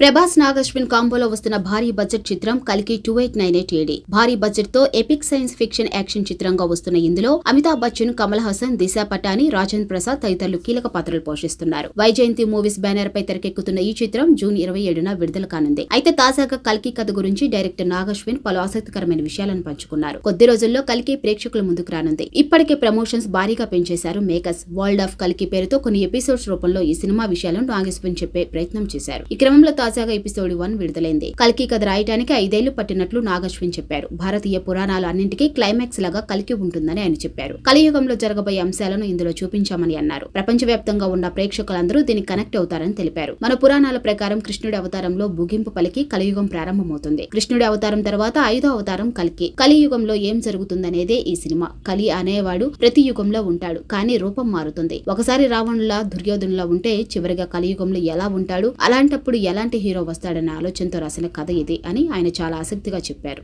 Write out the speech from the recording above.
ప్రభాస్ నాగశ్విన్ కాంబోలో వస్తున్న భారీ బడ్జెట్ చిత్రం కలికి two eight nine eight AD. భారీ బడ్జెట్తో ఎపిక్ సైన్స్ ఫిక్షన్ యాక్షన్ చిత్రంగా వస్తున్న ఇందులో అమితాబ్ బచ్చన్ కమల్ హాసన్ దిశా పటాని రాజేంద్ర ప్రసాద్ తదితరులు కీలక పాత్రలు పోషిస్తున్నారు. వైజయంతి మూవీస్ బ్యానర్ పై తెరకెక్కుతున్న ఈ చిత్రం జూన్ ఇరవై ఏడున విడుదల కానుంది. అయితే తాజాగా కల్కి కథ గురించి డైరెక్టర్ నాగశ్విన్ పలు ఆసక్తికరమైన విషయాలను పంచుకున్నారు. కొద్ది రోజుల్లో కల్కి ప్రేక్షకుల ముందుకు రానుంది. ఇప్పటికే ప్రమోషన్స్ భారీగా పెంచేశారు మేకర్స్. వరల్డ్ ఆఫ్ కల్కి పేరుతో కొన్ని ఎపిసోడ్స్ రూపంలో ఈ సినిమా విషయాలను నాగశ్విన్ చెప్పే ప్రయత్నం చేశారు. ఈ క్రమంలో తాజాగా ఎపిసోడ్ వన్ విడుదలైంది. కల్కి కథ రాయడానికి ఐదేళ్ళు పట్టినట్లు నాగశ్విన్ చెప్పారు. భారతీయ పురాణాలు అన్నింటికీ క్లైమాక్స్ లాగా కలికి ఉంటుందని ఆయన చెప్పారు. కలియుగంలో జరగబోయే అంశాలను ఇందులో చూపించామని అన్నారు. ప్రపంచవ్యాప్తంగా ఉన్న ప్రేక్షకులందరూ దీనికి కనెక్ట్ అవుతారని తెలిపారు. మన పురాణాల ప్రకారం కృష్ణుడి అవతారంలో ముగింపు పలికి కలియుగం ప్రారంభమవుతుంది. కృష్ణుడి అవతారం తర్వాత ఐదో అవతారం కలికి. కలియుగంలో ఏం జరుగుతుందనేదే ఈ సినిమా. కలి అనేవాడు ప్రతి యుగంలో ఉంటాడు కానీ రూపం మారుతుంది. ఒకసారి రావణులా దుర్యోధనులా ఉంటే చివరిగా కలియుగంలో ఎలా ఉంటాడు? అలాంటప్పుడు ఎలాంటి హీరో వస్తాడన్న ఆలోచనతో రాసిన కథ ఇది అని ఆయన చాలా ఆసక్తిగా చెప్పారు.